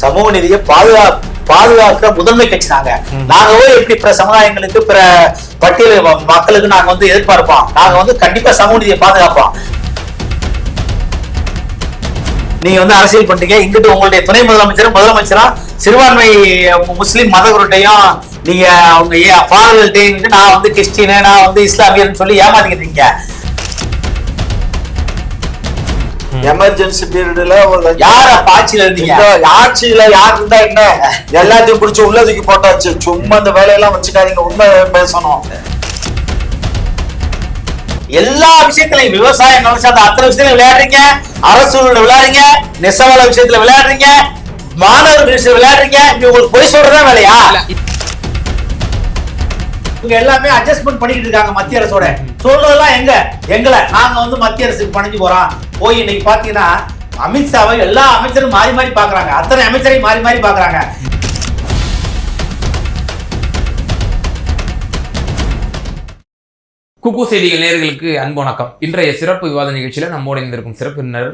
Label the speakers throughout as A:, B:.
A: சமூக நீதியை பாதுகா பாதுகாக்கிற முதன்மை கட்சி நாங்க. நாங்க எப்படி பிற சமுதாயங்களுக்கு பிற பட்டியல் மக்களுக்கு நாங்க வந்து எதிர்பார்ப்போம். நாங்க வந்து கண்டிப்பா சமூக நீதியை பாதுகாப்போம். நீங்க வந்து அரசியல் பண்றீங்க. இங்கிட்டு உங்களுடைய துணை முதலமைச்சரும் முதலமைச்சரா சிறுபான்மை முஸ்லிம் மதகுருட்டையும் நீங்க அவங்க ஃபாதர்கள்ட்டையும் நான் வந்து கிறிஸ்டின் நான் வந்து இஸ்லாமியர்னு சொல்லி ஏமாத்திக்கிட்டு இருக்கீங்க.
B: எமர்ஜென்சி பீரியட்ல ஒரு
A: யார் ஆட்சியில இருந்தீங்க?
B: ஆட்சியில யார் இருந்தா என்ன? எல்லாத்தையும் பிடிச்சி உள்ளதுக்கு போட்டாச்சு சும்மா இந்த வேலையெல்லாம் வச்சுக்காதீங்க உண்மை பேசணும்.
A: எல்லா விஷயத்திலையும் விவசாயம் விவசாயம் அத்தனை விஷயத்துல விளையாடுறீங்க அரசு விளையாடுறீங்க நெசவாள விஷயத்துல விளையாடுறீங்க மாணவர்கள் விஷயத்துல விளையாடுறீங்க இது உங்களுக்கு பொய் சொல்றதா வேலையா? இவங்க எல்லாமே அட்ஜஸ்ட்மெண்ட் பண்ணிட்டு இருக்காங்க மத்திய அரசோட. சொல்றதெல்லாம் எங்க? எங்களை. நாங்க வந்து மத்திய அரசுக்கு பணிஞ்சு போறோம். போய் இன்னைக்கு பாத்தீங்கன்னா அமித்ஷாவை எல்லா அமைச்சரும் மாறி மாறி பாக்குறாங்க. அத்தனை அமைச்சரையும் மாறி மாறி பாக்குறாங்க.
C: குக்கு செய்திகள் நேர்களுக்கு அன்பு வணக்கம். இன்றைய சிறப்பு விவாத நிகழ்ச்சியில் நம்மோடு இருந்திருக்கும் சிறப்பு விருந்தினர்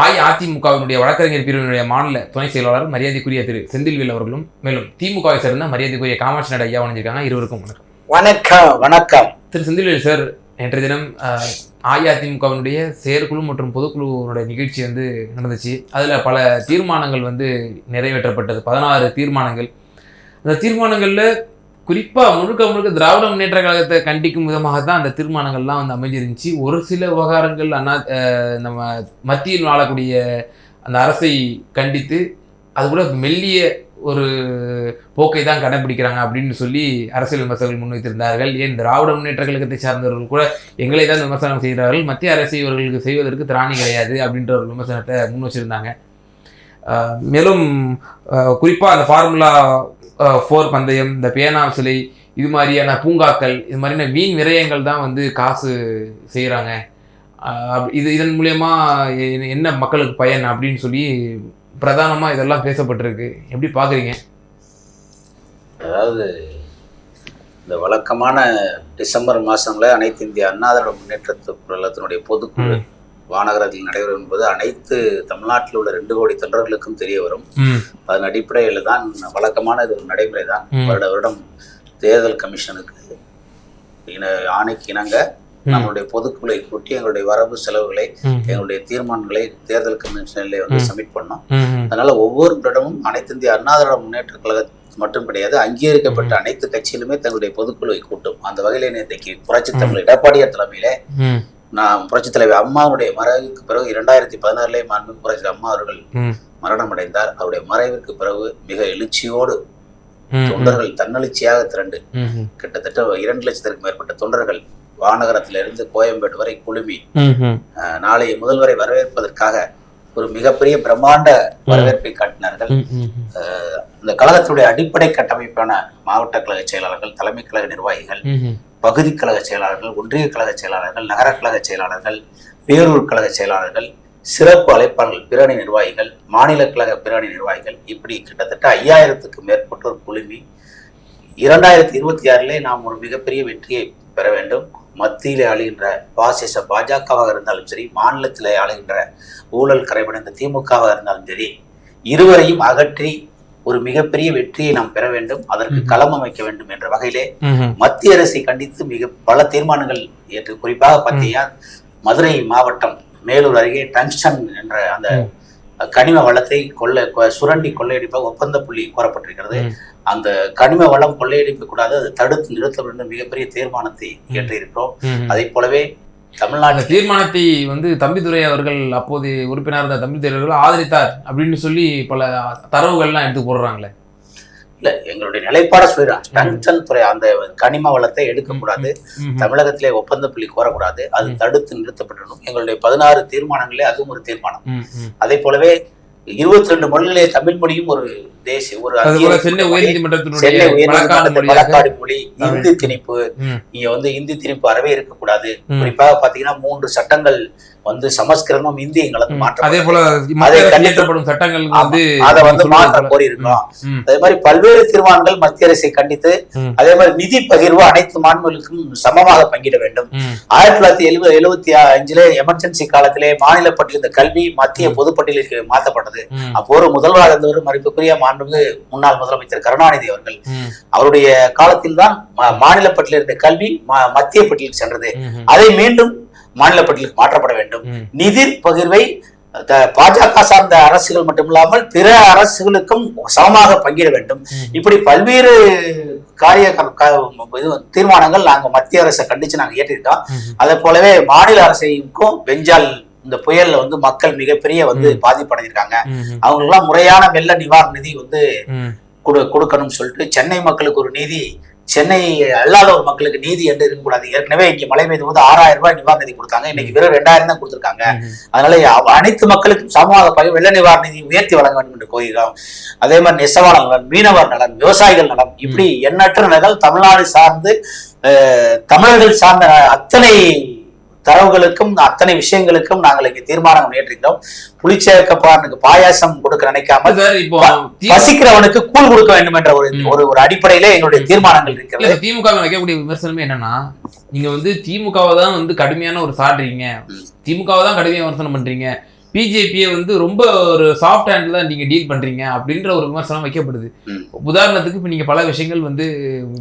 C: அஇஅதிமுகவினுடைய வழக்கறிஞர் பிரிவினுடைய மாநில துணை செயலாளர் மரியாதைக்குரிய திரு செந்தில்வேல் அவர்களும் மேலும் திமுகவை சேர்ந்த மரியாதைக்குரிய காமாட்சி நாடு ஐயா வணங்கியிருக்காங்க. இருவருக்கும் வணக்கம்.
B: வணக்கம்
A: வணக்கம்.
C: திரு செந்தில்வேல் சார் நேற்றைய தினம் அஇஅதிமுகவினுடைய செயற்குழு மற்றும் பொதுக்குழுவினுடைய நிகழ்ச்சி வந்து நடந்துச்சு. அதில் பல தீர்மானங்கள் வந்து நிறைவேற்றப்பட்டது. பதினாறு தீர்மானங்கள். அந்த தீர்மானங்களில் குறிப்பாக முழுக்க முழுக்க திராவிட முன்னேற்ற கழகத்தை கண்டிக்கும் விதமாக தான் அந்த தீர்மானங்கள்லாம் வந்து அமைஞ்சிருந்துச்சு. ஒரு சில விவகாரங்கள் அண்ணா நம்ம மத்தியில் வாழக்கூடிய அந்த அரசை கண்டித்து அது கூட மெல்லிய ஒரு போக்கை தான் கடைபிடிக்கிறாங்க அப்படின்னு சொல்லி அரசியல் விமர்சகர்கள் முன்வைத்திருந்தார்கள் ஏன் திராவிட முன்னேற்ற கழகத்தை சார்ந்தவர்கள் கூட எங்களை தான் விமர்சனம் செய்கிறார்கள். மத்திய அரசு இவர்களுக்கு செய்வதற்கு திராணி கிடையாது அப்படின்ற ஒரு விமர்சனத்தை முன் வச்சுருந்தாங்க. மேலும் குறிப்பாக அந்த ஃபார்முலா ஃபோர் பந்தயம் இந்த பேனா சிலை இது மாதிரியான பூங்காக்கள் இது மாதிரியான வீண் விரயங்கள் தான் வந்து காசு செய்கிறாங்க இது இதன் மூலயமா என்ன மக்களுக்கு பயன் அப்படின்னு சொல்லி பிரதானமாக இதெல்லாம் பேசப்பட்டிருக்கு. எப்படி பார்க்குறீங்க
A: அதாவது இந்த வழக்கமான டிசம்பர் மாசம்ல அனைத்து இந்திய அண்ணா திராவிட முன்னேற்றத்து கழகத்தினுடைய பொதுக்குழு
C: ம்.
A: வானகரத்தில் நடைபெறும் என்பது அனைத்து தமிழ்நாட்டில் உள்ள ரெண்டு கோடி தொண்டர்களுக்கும் தெரிய வரும். அதன் அடிப்படையில் தான் வழக்கமான இது நடைமுறை தான். வருட வருடம் தேர்தல் கமிஷனுக்கு இன- ஆணைக்கு இணங்க. நம்மளுடைய பொதுக்குழுவை கூட்டி எங்களுடைய வரவு செலவுகளை எங்களுடைய தீர்மானங்களை தேர்தல் கமிஷனில் வந்து. சப்மிட் பண்ணோம். அதனால ஒவ்வொரு வருடமும் அனைத்து இந்திய அண்ணா திராவிட முன்னேற்ற கழகம் மட்டும் கிடையாது அங்கீகரிக்கப்பட்ட அனைத்து கட்சியிலுமே தங்களுடைய பொதுக்குழுவை கூட்டும். அந்த வகையில நேற்றைக்கு புரட்சி தமிழ் எடப்பாடியார் தலைமையில நான் புரட்சி தலைவர் அம்மாவுடைய மறைவுக்கு பிறகு இரண்டாயிரத்தி பதினாறுலேயே மாண்பு புரட்சி அம்மா அவர்கள்
C: ம்.
A: மரணமடைந்தார். அவருடைய மறைவிற்கு பிறகு மிக எழுச்சியோடு தொண்டர்கள் தன்னெழுச்சியாக திரண்டு கிட்டத்தட்ட இரண்டு லட்சத்திற்கு மேற்பட்ட தொண்டர்கள் வானகரத்திலிருந்து கோயம்பேடு வரை குழுமி நாளைய முதல்வரை வரவேற்பதற்காக ஒரு மிகப்பெரிய பிரம்மாண்ட வரவேற்பை காட்டினார்கள். இந்த கழகத்துடைய அடிப்படை கட்டமைப்பான மாவட்ட கழக செயலாளர்கள் தலைமை கழக நிர்வாகிகள் பகுதி கழக செயலாளர்கள் ஒன்றிய கழக செயலாளர்கள் நகர கழக செயலாளர்கள் பேரூர் கழக செயலாளர்கள் சிறப்பு அழைப்பாளர்கள் பிரணி நிர்வாகிகள் மாநில கழக பிரணி நிர்வாகிகள் இப்படி கிட்டத்தட்ட ஐயாயிரத்துக்கு மேற்பட்டோர் குழுமி இரண்டாயிரத்தி இருபத்தி ஆறிலே நாம் ஒரு மிகப்பெரிய வெற்றியை பெற வேண்டும். மத்தியிலே ஆளுகின்ற பாசிச பாஜகவாக இருந்தாலும் சரி மாநிலத்திலே ஆளுகின்ற ஊழல் கரைபடைந்த திமுகவாக இருந்தாலும் சரி இருவரையும் அகற்றி ஒரு மிகப்பெரிய வெற்றியை நாம் பெற வேண்டும் அதற்கு. களம் அமைக்க வேண்டும் என்ற வகையிலே மத்திய அரசை கண்டித்து மிக பல தீர்மானங்கள் ஏற்று குறிப்பாக பார்த்தீங்கன்னா மதுரை மாவட்டம் மேலூர் அருகே டங்ஸ்டன் என்ற அந்த. கனிம வளத்தை கொள்ளை சுரண்டி கொள்ளையடிப்பாக ஒப்பந்த புள்ளி கோரப்பட்டிருக்கிறது. அந்த கனிம வளம் கொள்ளையடிக்க கூடாது அதை தடுத்து நிறுத்த வேண்டும் மிகப்பெரிய தீர்மானத்தை ஏற்றிருக்கிறோம் அதை போலவே
C: அந்த
A: தமிழ்நாட்டில்
C: தீர்மானத்தை வந்து தம்பிதுரை அவர்கள் அப்போது உறுப்பினர் இருந்த தம்பிதுரை அவர்கள் ஆதரித்தார் அப்படின்னு சொல்லி பல தரவுகள்லாம் எடுத்து போடுறாங்களே.
A: இல்ல எங்களுடைய நிலைப்பாட சொல்லிடுறான். துறை அந்த கனிம வளத்தை எடுக்கக்கூடாது தமிழகத்திலே ஒப்பந்த புள்ளி கோரக்கூடாது. அது. தடுத்து நிறுத்தப்பட்டிருக்கும் எங்களுடைய பதினாறு தீர்மானங்களே அதுவும் ஒரு தீர்மானம். அதே போலவே இருபத்தி ரெண்டு மொழிகளே தமிழ் மொழியும் ஒரு தேசிய ஒரு
C: சென்னை. உயர்நீதிமன்றத்தினுடைய வழக்காடு
A: மொழி. இந்தி திணிப்பு இங்க வந்து இந்தி திணிப்பு அறவே இருக்கக்கூடாது. குறிப்பாக பாத்தீங்கன்னா மூன்று சட்டங்கள் வந்து சமஸ்கிருதமும் இந்தி எங்களுக்கு
C: ம்.
A: மாற்றம்
C: அதே போல சட்டங்கள். வந்து
A: அதை வந்து மாற்ற. கோரி இருக்கோம் அதே மாதிரி பல்வேறு தீர்மானங்கள் மத்திய அரசை கண்டித்து. அதே மாதிரி நிதி பகிர்வு அனைத்து மாநிலங்களுக்கும் சமமாக பங்கிட வேண்டும் ஆயிரத்தி தொள்ளாயிரத்தி எழுபது எழுபத்தி அஞ்சுல எமர்ஜென்சி காலத்திலே மாநில பட்டியல் இந்த கல்வி மத்திய பொதுப்பட்டியலுக்கு மாற்றப்பட்டது
C: ம்,
A: அப்போ முதல்வராக இருந்தவர் மதிப்புக்குரிய மாண்புமிகு முன்னாள் முதலமைச்சர் கருணாநிதி அவர்கள். அவருடைய காலத்தில் தான் மாநில இருந்த கல்வி மத்திய பட்டியலுக்கு சென்றது. அதை மீண்டும் மாநில பட்டியலுக்கு மாற்றப்பட வேண்டும். நிதி பகிர்வை பாஜக சார்ந்த அரசுகள் மட்டுமில்லாமல் பிற அரசுகளுக்கும் சமமாக பங்கிட வேண்டும். இப்படி பல்வேறு காரிய தீர்மானங்கள் நாங்க மத்திய அரசை கண்டிச்சு நாங்க ஏற்றிருக்கோம். அதே போலவே மாநில அரசைக்கும் பெஞ்சால் இந்த புயல்ல வந்து மக்கள் மிகப்பெரிய வந்து பாதிப்படைஞ்சிருக்காங்க.
C: ம்,
A: அவங்களுக்கெல்லாம் முறையான வெள்ள நிவாரண நிதி வந்து கொடுக்கணும்னு சொல்லிட்டு சென்னை மக்களுக்கு ஒரு நீதி சென்னை அல்லாத ஒரு மக்களுக்கு நீதி என்று இருக்கக்கூடாது. ஏற்கனவே இங்க மழை பெய்த போது ஆறாயிரம் ரூபாய் நிவாரண நிதி கொடுத்தாங்க. இன்னைக்கு வெறும் ரெண்டாயிரம் தான் கொடுத்திருக்காங்க. அதனால அனைத்து மக்களுக்கும் சமமாக பகை வெள்ள நிவாரண நிதி உயர்த்தி வழங்க வேண்டும் என்று கோருகிறோம் அதே மாதிரி நெசவாளர் நலன் மீனவர் நலன் விவசாயிகள் நலன் இப்படி எண்ணற்ற நலன்கள் தமிழ்நாடு சார்ந்து தமிழர்கள் சார்ந்த அத்தனை தரவுகளுக்கும் அத்தனை விஷயங்களுக்கும் நாங்கள் இங்கே தீர்மானம் ஏற்றிருக்கிறோம் புளிச்சேர்க்கப்பானுக்கு பாயாசம் கொடுக்க
C: தி-
A: பசிக்கிறவனுக்கு கூழ் கொடுக்க வேண்டும் என்ற ஒரு. ஒரு ஒரு அடிப்படையிலே எங்களுடைய தீர்மானங்கள் இருக்கிறது.
C: திமுக வைக்கக்கூடிய விமர்சனமே என்னன்னா நீங்க வந்து திமுகவை தான் வந்து கடுமையான ஒரு சாடுறீங்க. திமுகவை தான் கடுமையா விமர்சனம் பண்றீங்க. பிஜேபியை வந்து ரொம்ப ஒரு சாஃப்ட் ஹேண்ட்ல தான் நீங்க டீல் பண்றீங்க அப்படின்ற ஒரு விமர்சனம் வைக்கப்படுது. உதாரணத்துக்கு இப்ப நீங்க பல விஷயங்கள் வந்து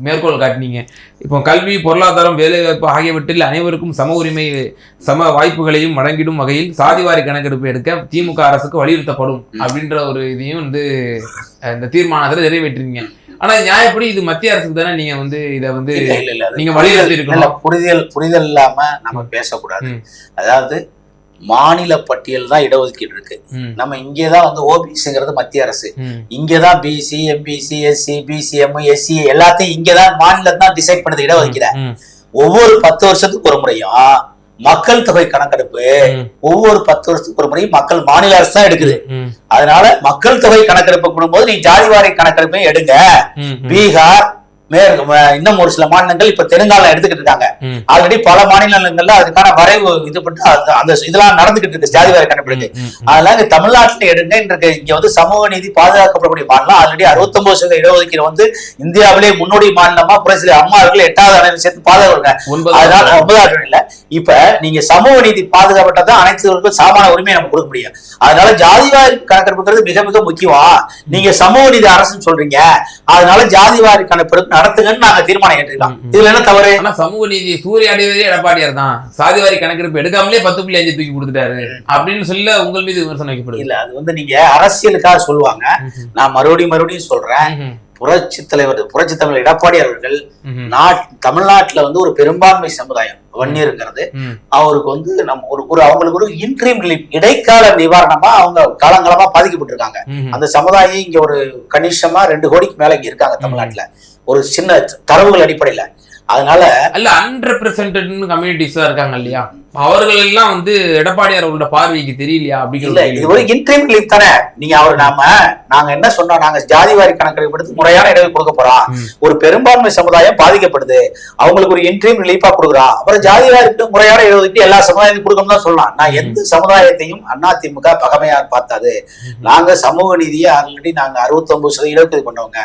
C: மேற்கோள் காட்டினீங்க இப்போ கல்வி பொருளாதாரம் வேலைவாய்ப்பு ஆகியவற்றில் அனைவருக்கும் சம உரிமை சம வாய்ப்புகளையும் வழங்கிடும் வகையில் சாதிவாரி கணக்கெடுப்பு எடுக்க திமுக அரசுக்கு வலியுறுத்தப்படும். அப்படின்ற ஒரு இதையும் வந்து இந்த தீர்மானத்துல நிறைவேற்றிருங்க ஆனா நியாயப்படி இது மத்திய அரசுக்கு தானே நீங்க வந்து இதை வந்து நீங்க வலியுறுத்தி இருக்கணும்
A: புரிதல் புரிதல் இல்லாம நம்ம பேசக்கூடாது. அதாவது மாநில பட்டியல் தான் இடஒதுக்கீடு இருக்கு. நம்ம இங்கேதான் வந்து ஓபிசிங்கிறது மத்திய அரசு.
C: ம்,
A: இங்கதான் BC MBC SC BCM SC எல்லாத்தையும் இங்கதான் மாநிலம் தான் டிசைட் பண்ணுது இடஒதுக்கீட. ஒவ்வொரு பத்து வருஷத்துக்கு ஒரு முறையும் மக்கள் தொகை கணக்கெடுப்பு ஒவ்வொரு பத்து வருஷத்துக்கு ஒரு முறையும் மக்கள் மாநில அரசு தான் எடுக்குது. அதனால மக்கள் தொகை கணக்கெடுப்பு பண்ணும்போது நீ ஜாதிவாரி கணக்கெடுப்பையும் எடுங்க. பீகார் மேற்கு ம- இன்னும் ஒரு சில மாநிலங்கள் இப்ப தெலுங்கானா எடுத்துக்கிட்டு இருக்காங்க. ஆல்ரெடி பல மாநிலங்கள்ல அதுக்கான வரைவு இது பண்ணி அந்த- இதெல்லாம் நடந்துகிட்டு இருக்கு. ஜாதிவாரி கணக்கெடுப்பு
C: ம், ம்,
A: அதனால தமிழ்நாட்டுல எடுங்க இன்றைக்கு இங்க வந்து சமூக நீதி பாதுகாக்கப்படக்கூடிய மாநிலம். ஆல்ரெடி அறுபத்தொன்பது சதவீத இடஒதுக்கீடு வந்து இந்தியாவிலே முன்னோடி மாநிலமா புரட்சி அம்மா அவர்கள் எட்டாவது அணையில் சேர்த்து
C: ஒன்பது
A: அதனால ஒன்பதாவது இல்ல. இப்ப நீங்க சமூக நீதி பாதுகாப்பட்டதான் அனைத்து சாமான உரிமையை நம்ம கொடுக்க முடியும். அதனால ஜாதிவாரி கணக்கெடுப்புங்கிறது மிக மிக முக்கியம்? நீங்க சமூக நீதி அரசுன்னு சொல்றீங்க. அதனால ஜாதிவாரி கணக்கெடுப்பு நடத்துங்கன்னு நாங்க தீர்மானம் ஏற்றிருக்கோம்
C: ம், ம்.
A: இதுல என்ன தவறு
C: ஆனா சமூக நீதி சூறையாடியதே எடப்பாடியார் தான் சாதிவாரி கணக்கெடுப்பு எடுக்காமலே பத்து புள்ளி அஞ்சு தூக்கி கொடுத்துட்டாரு அப்படின்னு சொல்ல உங்கள் மீது விமர்சனம் வைக்கப்படுது
A: இல்ல அது வந்து நீங்க அரசியலுக்காக சொல்லுவாங்க. நான் மறுபடியும் மறுபடியும் சொல்றேன். புரட்சி தலைவர் புரட்சி தலைவர் எடப்பாடி அவர்கள். நாட் தமிழ்நாட்டுல வந்து ஒரு பெரும்பான்மை சமுதாயம் வன்னியருங்கிறது. அவருக்கு வந்து நம்ம ஒரு ஒரு அவங்களுக்கு ஒரு இன்ட்ரீம் ரிலீஃப் இடைக்கால நிவாரணமா அவங்க காலங்காலமா பாதிக்கப்பட்டிருக்காங்க. அந்த சமுதாயம் இங்க ஒரு கணிசமா ரெண்டு கோடிக்கு மேல இங்க இருக்காங்க தமிழ்நாட்டுல ஒரு சின்ன தரவுகள் அடிப்படையில. அதனால
C: அல்ல அன்ரெப்ரசன்டட்னு தான் இருக்காங்க இல்லையா? அவர்கள் எல்லாம் வந்து எடப்பாடியார் அவர்களோட பார்வைக்கு தெரியலையா
A: இல்ல
C: அப்படிங்கிற
A: இது ஒரு இன்ட்ரீம் ரிலீஃப் தானே. நீங்க அவர் நாம நாங்க என்ன சொன்னோம் நாங்க ஜாதிவாரி கணக்கெடுப்பு எடுத்து முறையான இடங்கள் கொடுக்க போறோம். ஒரு பெரும்பான்மை சமுதாயம் பாதிக்கப்படுது. அவங்களுக்கு ஒரு இன்ட்ரீம் ரிலீஃபா கொடுக்குறோம் அப்புறம் ஜாதிவாரிக்கு முறையான இடஒதுக்கீடு எல்லா சமுதாயத்தையும் கொடுக்கணும் தான் சொல்லலாம் நான் எந்த சமுதாயத்தையும் அதிமுக பகமையா பார்த்தாது. நாங்க சமூக நீதியை ஆல்ரெடி நாங்க அறுபத்தொன்பது சதவீதம் இடஒதுக்கீடு பண்ணவங்க.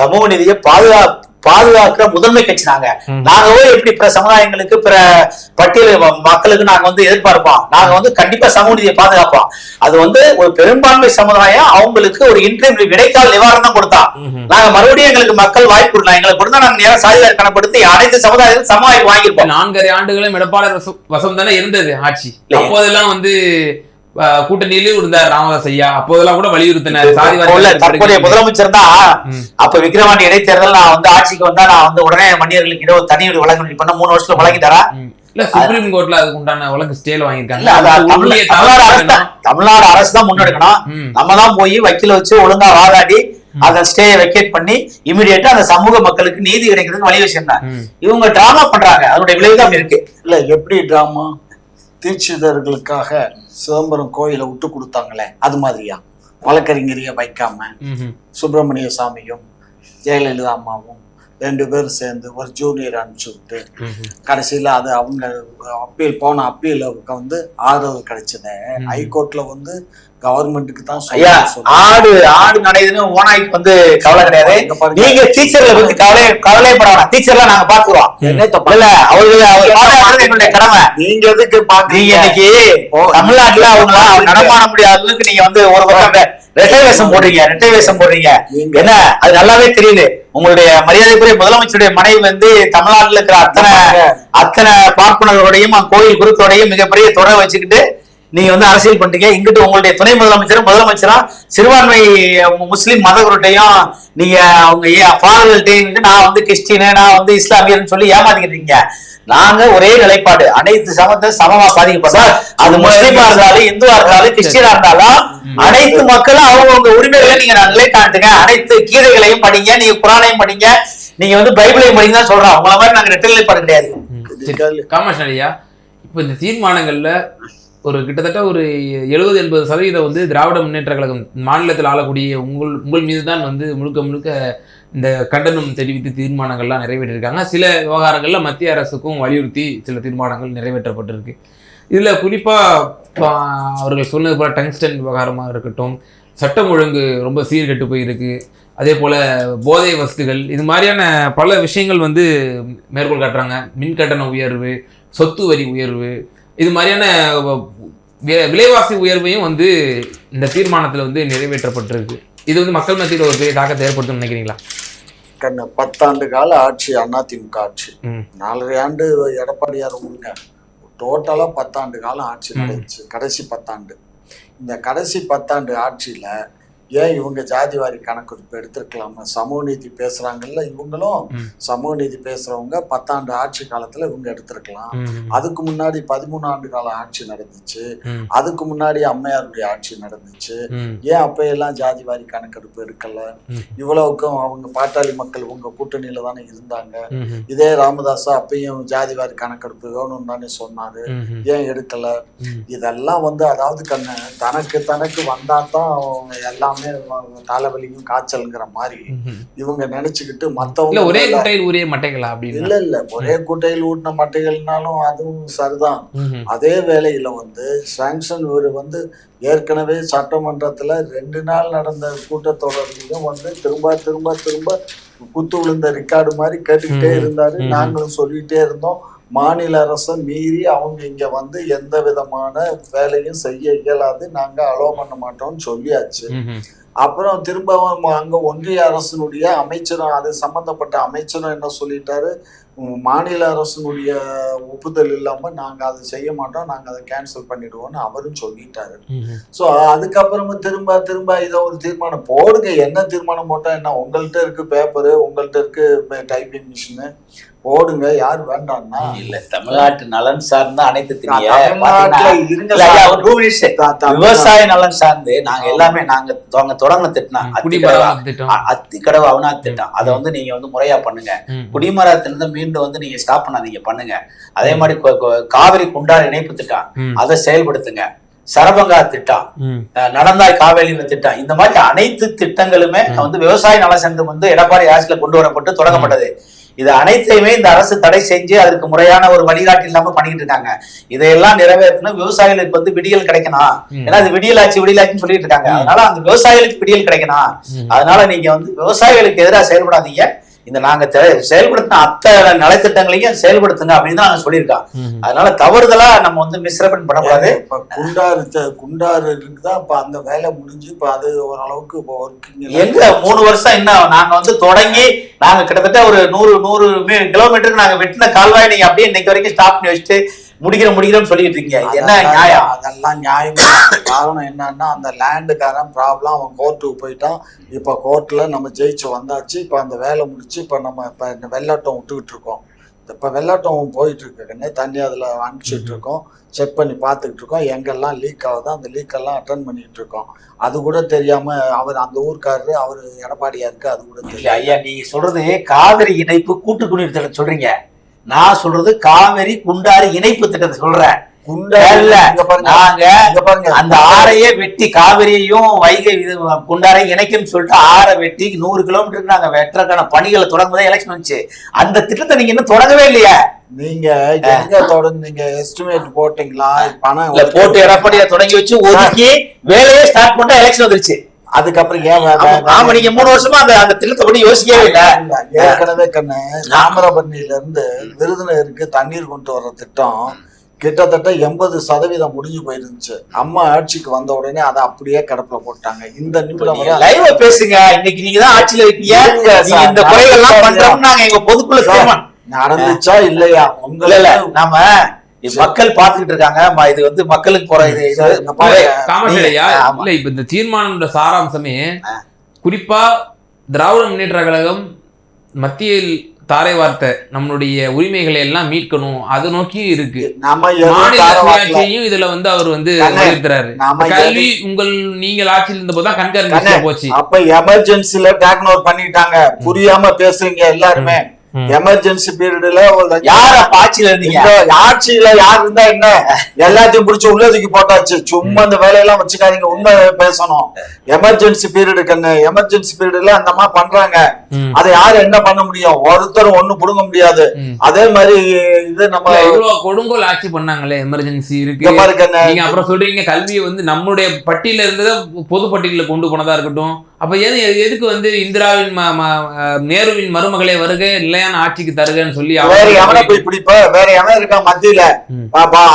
A: சமூக நீதியை பாதுகா பாதுகாக்கிற முதன்மை கட்சி நாங்க
C: ம்.
A: நாங்கவே எப்படி பிற சமுதாயங்களுக்கு பிற பட்டியல் மக்களுக்கு நாங்க வந்து எதிர்பார்ப்போம். நாங்க வந்து கண்டிப்பா சமூக நீதியை பாதுகாப்போம். அது வந்து ஒரு பெரும்பான்மை சமுதாயம் அவங்களுக்கு ஒரு இன்றைய இடைக்கால நிவாரணம் கொடுத்தா. நாங்க மறுபடியும் எங்களுக்கு மக்கள் வாய்ப்பு கொடுக்கலாம். எங்களுக்கு கொடுத்தா நாங்க நேரம் சாதிவாரி கணப்படுத்தி அனைத்து சமுதாயத்துக்கும் சம வாய்ப்பு வாங்கியிருப்போம்.
C: நான்கரை ஆண்டுகளும் எடப்பாடியார் வசம் தானே இருந்தது ஆட்சி. அப்போதெல்லாம் வந்து கூட்டணியிலும் இருந்தார் ராமதாஸ் ஐயா அப்போதெல்லாம் கூட வலியுறுத்தினார்
A: தற்போதைய. முதலமைச்சர் தான். அப்ப விக்ரவாண்டி இடைத்தேர்தல் நான் வந்து ஆட்சிக்கு வந்தா நான் வந்து உடனே மன்னியர்களுக்கு இடவு தனி வழங்கணும் பண்ண மூணு வருஷத்துல வழங்கி தரா.
C: இல்ல சுப்ரீம் கோர்ட்ல அதுக்கு உண்டான வழக்கு ஸ்டேல வாங்கியிருக்காங்க
A: தமிழ்நாடு அரசு. தான் தமிழ்நாடு அரசு தான் முன்னெடுக்கணும். நம்ம தான் போய் வக்கீல வச்சு ஒழுங்கா வாதாடி அந்த ஸ்டேயை வெக்கேட் பண்ணி இமிடியேட்டா அந்த சமூக மக்களுக்கு நீதி கிடைக்கிறதுக்கு வழி வச்சிருந்தாங்க. இவங்க டிராமா பண்றாங்க அதனுடைய விளைவு தான் இருக்கு
B: இல்ல எப்படி டிராமா தீட்சிதர்களுக்காக சிதம்பரம் கோயிலை விட்டு கொடுத்தாங்களே அது மாதிரியா வழக்கறிஞரைய வைக்காம. சுப்பிரமணிய சாமியும் ஜெயலலிதா அம்மாவும் ரெண்டு பேரும் சேர்ந்து ஒரு ஜூனியர் அனுப்பிச்சு விட்டு கடைசியில அது அவங்க அப்பீல் போன அப்பீலுக்கு வந்து ஆதரவு கிடைச்சது. ஹைகோர்ட்ல வந்து கவர்மெண்ட்டுக்கு தான்
A: ஆடு ஆடு நடையுதுன்னு ஓனாய்க்கு வந்து கவலை கிடையாது. நீங்க டீச்சர்ல வந்து கவலை கவலைப்பட வேணாம் டீச்சர்ல நாங்க பாத்துக்கிறோம்? இல்ல அவர்கள் அவர் எங்களுடைய கடமை.
B: நீங்க எதுக்கு பாக்குறீங்க
A: இன்னைக்கு தமிழ்நாட்டுல அவங்கள நடமாட முடியாத அளவுக்கு நீங்க வந்து ஒரு பக்கம் ரெட்டை வேஷம் போடுறீங்க ரெட்டை வேஷம் போடுறீங்க. என்ன? அது நல்லாவே தெரியுது. உங்களுடைய மரியாதைக்குரிய முதலமைச்சருடைய மனைவி வந்து தமிழ்நாட்டுல இருக்கிற அத்தனை அத்தனை பார்ப்பனர்களோடையும் கோயில் குருத்தோடையும் மிகப்பெரிய தொடரை வச்சுக்கிட்டு நீங்க வந்து அரசியல் பண்றீங்க இங்கிட்டு உங்களுடைய துணை முதலமைச்சரும் முதலமைச்சரும் சிறுபான்மை முஸ்லீம் மதகுருட்டையும் நீங்க அவங்க ஃபாதர்கள்ட்டையும் நான் வந்து கிறிஸ்டின் நான் வந்து இஸ்லாமியர்னு சொல்லி ஏமாத்திக்கிட்டீங்க. நாங்க ஒரே நிலைப்பாடு. அனைத்து சமத்தை சமமா பாதிக்கப்படுறோம் அது முஸ்லீமா இருந்தாலும் இந்துவா இருந்தாலும் கிறிஸ்டியனா இருந்தாலும் அனைத்து மக்களும் அவங்கவுங்க உரிமைகளை நீங்க நிலைக்காட்டுங்க. அனைத்து கீதைகளையும் படிங்க நீங்க குரானையும் படிங்க. நீங்க வந்து பைபிளையும் படிங்க தான் சொல்றோம். உங்களை மாதிரி நாங்க ரெட்டை நிலைப்பாடு கிடையாது.
C: காமராஜ் ஐயா இப்போ இந்த தீர்மானங்கள்ல ஒரு கிட்டத்தட்ட ஒரு எழுபது எண்பது சதவீதம் வந்து திராவிட முன்னேற்ற கழகம் மாநிலத்தில் ஆளக்கூடிய உங்கள் உங்கள் மீது தான் வந்து முழுக்க முழுக்க இந்த கண்டனம் தெரிவித்து தீர்மானங்கள்லாம் நிறைவேற்றிருக்காங்க. சில விவகாரங்களில் மத்திய அரசுக்கும் வலியுறுத்தி சில தீர்மானங்கள் நிறைவேற்றப்பட்டிருக்கு. இதில் குறிப்பாக அவர்கள் சொன்னது போல் டங்ஸ்டன் விவகாரமாக இருக்கட்டும் சட்டம் ஒழுங்கு ரொம்ப சீர்கெட்டு போயிருக்கு. அதே போல் போதை வஸ்துகள் இது மாதிரியான பல விஷயங்கள் வந்து மேற்கோள் காட்டுறாங்க. மின் கட்டண உயர்வு சொத்து வரி உயர்வு இது மாதிரியான விலைவாசி உயர்வையும் வந்து இந்த தீர்மானத்தில் வந்து நிறைவேற்றப்பட்டிருக்கு. இது வந்து மக்கள் மத்தியில் ஒரு பெரிய தாக்கத்தை ஏற்படுத்தும்னு நினைக்கிறீங்களா?
B: கண்ணு பத்தாண்டு கால ஆட்சி அதிமுக ஆட்சி. நாலரை ஆண்டு எடப்பாடியார் விடுங்க டோட்டலா பத்தாண்டு காலம் ஆட்சி. நடந்துச்சு. கடைசி பத்தாண்டு. இந்த கடைசி பத்தாண்டு ஆட்சியில ஏன் இவங்க ஜாதிவாரி கணக்கெடுப்பு எடுத்திருக்கலாமா? சமூக நீதி பேசுறாங்கல்ல இவங்களும். சமூக நீதி பேசுறவங்க பத்தாண்டு ஆட்சி காலத்துல இவங்க எடுத்திருக்கலாம். அதுக்கு முன்னாடி பதிமூணு ஆண்டு கால ஆட்சி நடந்துச்சு. அதுக்கு முன்னாடி அம்மையாருடைய ஆட்சி நடந்துச்சு. ஏன் அப்பையெல்லாம் ஜாதிவாரி கணக்கெடுப்பு எடுக்கல. இவ்வளவுக்கும் அவங்க பாட்டாளி மக்கள் உங்க கூட்டணியில தானே இருந்தாங்க. இதே ராமதாஸ் அப்பயும் ஜாதிவாரி கணக்கெடுப்பு வேணும்னு தானே சொன்னாரு. ஏன் எடுக்கல. இதெல்லாம் வந்து அதாவது கண்ணு தனக்கு தனக்கு வந்தா தான் அவங்க எல்லாமே வ- தலைவலியும் காய்ச்சல்ங்கிற மாதிரி. இவங்க நினைச்சுக்கிட்டு மத்தவங்க
C: ஒரே குட்டையில் ஒரே மட்டைகளா அப்படின்னு?
B: இல்ல இல்ல. ஒரே குட்டையில் ஊட்டின மட்டைகள்னாலும் அதுவும் சரிதான். அதே வேளையில வந்து சாங்ஷன் ஒரு வந்து ஏற்கனவே சட்டமன்றத்துல ரெண்டு நாள் நடந்த கூட்டத்தொடர்லையும் வந்து திரும்ப திரும்ப திரும்ப குத்து விழுந்த ரெக்கார்டு மாதிரி கேட்டுக்கிட்டே. இருந்தாரு. நாங்களும் சொல்லிட்டே இருந்தோம். மாநில அரசை மீறி அவங்க இங்க வந்து எந்த விதமான வேலையும் செய்ய இயலாது. நாங்க அலோ பண்ண மாட்டோம்னு சொல்லியாச்சு. அப்புறம் திரும்பவும் அங்க ஒன்றிய அரசினுடைய அமைச்சரும் அது சம்பந்தப்பட்ட அமைச்சரும் என்ன சொல்லிட்டாரு? மாநில அரசினுடைய ஒப்புதல் இல்லாம நாங்க அதை செய்ய மாட்டோம் நாங்க அதை கேன்சல் பண்ணிடுவோம்னு அவரும் சொல்லிட்டாரு. ஸோ அதுக்கப்புறமும் திரும்ப திரும்ப இதை ஒரு தீர்மானம் போடுங்க. என்ன தீர்மானம் போட்டா என்ன? உங்கள்கிட்ட இருக்கு பேப்பரு உங்கள்கிட்ட இருக்கு டைப்பிங் மிஷினு போடுங்க யார் வேண்டாம்னா
A: இல்ல தமிழ்நாட்டு நலன் சார்ந்த அனைத்து விவசாய நலன் சார்ந்து நாங்க எல்லாமே நாங்க தொடங்க தொடங்க திட்டம் அத்தி கடவு அவனா திட்டம். அதை வந்து நீங்க வந்து முறையா பண்ணுங்க. குடிமரத்திலிருந்து மீண்டும் வந்து நீங்க ஸ்டாப் பண்ணாதீங்க பண்ணுங்க. அதே மாதிரி காவிரி குண்டார் இணைப்பு திட்டம். அதை செயல்படுத்துங்க. சரபங்கா திட்டம் நடந்தாய் காவேரி திட்டம். இந்த மாதிரி அனைத்து திட்டங்களுமே. வந்து விவசாய நலசங்கம் வந்து எடப்பாடி ஆட்சியில கொண்டு வரப்பட்டு தொடங்கப்பட்டது. இது அனைத்தையுமே இந்த அரசு தடை செஞ்சு அதற்கு முறையான ஒரு வழிகாட்டு இல்லாம பண்ணிட்டு இருக்காங்க இதையெல்லாம் நிறைவேற்றணும் விவசாயிகளுக்கு வந்து விடியல் கிடைக்கணும். ஏன்னா அது விடியல் ஆட்சி விடியல் ஆட்சின்னு சொல்லிட்டு இருக்காங்க. அதனால அந்த விவசாயிகளுக்கு விடியல் கிடைக்கணும். அதனால நீங்க வந்து விவசாயிகளுக்கு எதிராக செயல்படாதீங்க இந்த நாங்க செயல்படுத்தின அத்தனை நலத்திட்டங்களையும் செயல்படுத்துங்க அப்படின்னு தான் நாங்க சொல்லியிருக்கோம். அதனால தவறுதலா நம்ம வந்து மிஸ்ரெப்ரண்ட் பண்ணக்கூடாது.
B: குண்டாறு குண்டாறு இருக்குதான் இப்ப அந்த வேலை முடிஞ்சு இப்ப அது ஓரளவுக்கு இப்போ
A: எங்க மூணு வருஷம் என்ன நாங்க வந்து தொடங்கி நாங்க கிட்டத்தட்ட ஒரு நூறு நூறு கிலோமீட்டருக்கு நாங்க வெட்டின கால்வாய் நீங்க அப்படியே இன்னைக்கு வரைக்கும் ஸ்டாப் பண்ணி வச்சுட்டு முடிக்கிற முடிக்கிறோம்னு சொல்லிட்டு இருக்கீங்க. இது என்ன நியாயம்?
B: அதெல்லாம் நியாயமா காரணம் என்னன்னா அந்த லேண்டுக்காரன் ப்ராப்ளம் அவன் கோர்ட்டுக்கு போயிட்டான். இப்ப கோர்ட்ல நம்ம ஜெயிச்சு வந்தாச்சு. இப்ப அந்த வேலை முடிச்சு இப்ப நம்ம இப்ப இந்த வெள்ளாட்டம் விட்டுக்கிட்டு இருக்கோம். இப்ப வெள்ளாட்டம் போயிட்டு இருக்குன்னு தண்ணி அதுல அனுப்பிச்சிட்டு இருக்கோம். செக் பண்ணி பார்த்துக்கிட்டு இருக்கோம். எங்கெல்லாம் லீக் ஆகுதோ அந்த லீக் எல்லாம் அட்டன் பண்ணிட்டு இருக்கோம். அது கூட தெரியாம அவர் அந்த ஊர்க்காரரு அவர் எடப்பாடியாருக்கு அது கூட தெரியும்
A: ஐயா நீங்க சொல்றது காவிரி இணைப்பு கூட்டு குடிநீர் திட்டம் சொல்றீங்க. நான் சொல்றது காவிரி குண்டாறு இணைப்பு திட்டத்தை சொல்றேன். நாங்க அந்த ஆறையே வெட்டி காவிரியையும் வைகை குண்டாரையும் இணைக்கும்னு சொல்லிட்டு ஆறை வெட்டி நூறு கிலோமீட்டருக்கு நாங்க வெட்டுறதுக்கான பணிகளை தொடங்கும்போது எலெக்ஷன் வந்துச்சு. அந்த திட்டத்தை நீங்க இன்னும் தொடங்கவே இல்லையா.
B: நீங்க எங்க தொடர்ந்தீங்க எஸ்டிமேட் போட்டீங்களா? பணம்
A: போட்டு எடப்பாடியை தொடங்கி வச்சு ஒதுக்கி வேலையே ஸ்டார்ட் பண்ணா எலெக்ஷன் வந்துருச்சு.
B: அதுக்கப்புறம் ஏன்
A: ஆமா, ஆமா நீங்க மூணு வருஷமா அந்த அந்த திட்டத்தை பத்தி யோசிக்கவே இல்ல.
B: ஏற்கனவே கண்ணு தாமிரபரணியில இருந்து விருதுநகருக்கு தண்ணீர் கொண்டு வர்ற திட்டம் கிட்டத்தட்ட எண்பது சதவீதம் முடிஞ்சு போயிருந்துச்சு. அம்மா ஆட்சிக்கு வந்த உடனே அதை அப்படியே கிடப்புல போட்டாங்க. இந்த நிமிடம்
A: லைவ் பேசுங்க. இன்னைக்கு நீங்க தான் ஆட்சியில இருக்கீங்க. இந்த குறைகள்லாம்
B: சொல்றேன்.
A: பண்றோம் நாங்க எங்க தீர்மானம்
B: நடந்துச்சா இல்லையா?
A: இல்ல இல்ல.
B: உங்களுக்கு
A: நாம மக்கள் பாத்துக்கிட்டு இருக்காங்க இது வந்து மக்களுக்கு குறை இது.
C: இல்ல இப்ப இந்த தீர்மானம்ன்ற சாராம்சமே. குறிப்பா திராவிட முன்னேற்ற கழகம் மத்தியில் தாரை வார்த்தை நம்மளுடைய உரிமைகளை எல்லாம் மீட்கணும் அதை நோக்கி இருக்கு. சுயாட்சியையும் இதுல வந்து அவர் வந்து
B: நாம
C: கல்வி உங்கள் நீங்கள் ஆட்சியில் இருந்த போதுதான் கண்காணிப்பு போச்சு
B: அப்ப எமர்ஜென்சில டேக்னோர் பண்ணிட்டாங்க புரியாம பேசுறீங்க எல்லாருமே. எமர்ஜென்சி பீரியட்ல
A: யார் ஆட்சியில இருந்தீங்க?
B: ஆட்சியில யார் இருந்தா என்ன? எல்லாத்தையும் பிடிச்சி உள்ளதுக்கு போட்டாச்சு. சும்மா இந்த வேலையெல்லாம் வச்சுக்காதீங்க. உண்மை பேசணும். எமர்ஜென்சி பீரியடு கண்ணு. எமர்ஜென்சி பீரியட்ல அந்த மாதிரி பண்றாங்க. அதை யாரு என்ன பண்ண முடியும்? ஒருத்தரும் ஒண்ணும் புடுங்க முடியாது. அதே மாதிரி இது நம்ம
C: கொடுங்கோல் ஆட்சி பண்ணாங்களே எமர்ஜென்சி இருக்கு. நீங்க அப்புறம் சொல்றீங்க கல்வியை வந்து நம்மளுடைய பட்டியல இருந்ததை பொது பட்டியல கொண்டு போனதா இருக்கட்டும். அப்ப எது எதுக்கு வந்து இந்திராவின் நேருவின் மருமகளே வருக நிலையான ஆட்சிக்கு தருகன்னு சொல்லி
B: வேற எவனை போய் பிடிப்ப? வேற எவன் இருக்கா மத்தியில?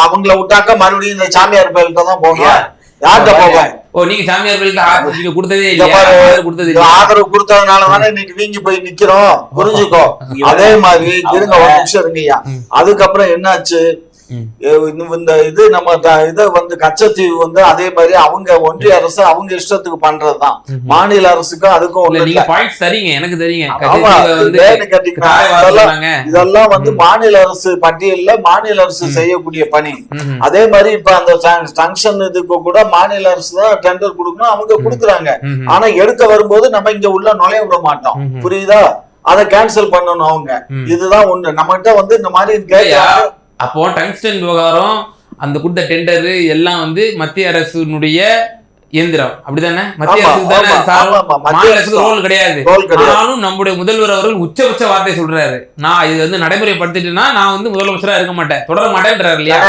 B: அவங்கள விட்டாக்க மறுபடியும் இந்த சாமியார் பேர்கிட்ட தான் போகும் யார்கிட்ட போகும்
C: ஓ நீங்க சாமியார் கோயிலுக்கு நீங்க கொடுத்ததே ஆதரவு கொடுத்தது
B: இது
C: இல்லையா?
B: ஆதரவு கொடுத்ததுனால தானே இன்னைக்கு வீங்கி போய் நிக்கிறோம். புரிஞ்சுக்கோ. அதே மாதிரி இருங்க ஒரு நிமிஷம் இருங்கய்யா. அதுக்கப்புறம் என்னாச்சு? இந்த- இது நம்ம இதை வந்து கச்சத்தீவு வந்து அதே மாதிரி அவங்க ஒன்றிய அரசு அவங்க இஷ்டத்துக்கு பண்றதுதான். மாநில அரசுக்கும் அதுக்கும்
C: தரீங்க எனக்கு தெரியுங்க
B: இதெல்லாம் வந்து. மாநில அரசு பட்டியல்ல மாநில அரசு. செய்யக்கூடிய பணி. அதே மாதிரி இப்ப அந்த ஃபங்க்ஷன் இதுக்கு கூட மாநில அரசு தான் டெண்டர் கொடுக்கணும் அவங்க. கொடுக்குறாங்க. ஆனா எடுக்க வரும்போது நம்ம இங்க உள்ள நுழைய விட மாட்டோம். புரியுதா அதை கேன்சல் பண்ணணும் அவங்க. இதுதான் ஒண்ணு நம்மகிட்ட வந்து இந்த மாதிரி
C: அப்போ டங்ஸ்டன் விவகாரம் அந்த கொடுத்த டெண்டர் எல்லாம் வந்து மத்திய அரசினுடைய இயந்திரம். அப்படிதானே? மத்திய அரசு தானே மாநில
B: அரசு
C: அரசுக்கு ரோல் கிடையாது. ஆனாலும் நம்முடைய முதல்வர் அவர்கள் உச்சபட்ச வார்த்தை சொல்றாரு. நான் இது வந்து நடைமுறைப்படுத்திட்டேன்னா நான் வந்து முதலமைச்சரா இருக்க மாட்டேன். தொடர மாட்டேன்றாரு இல்லையா?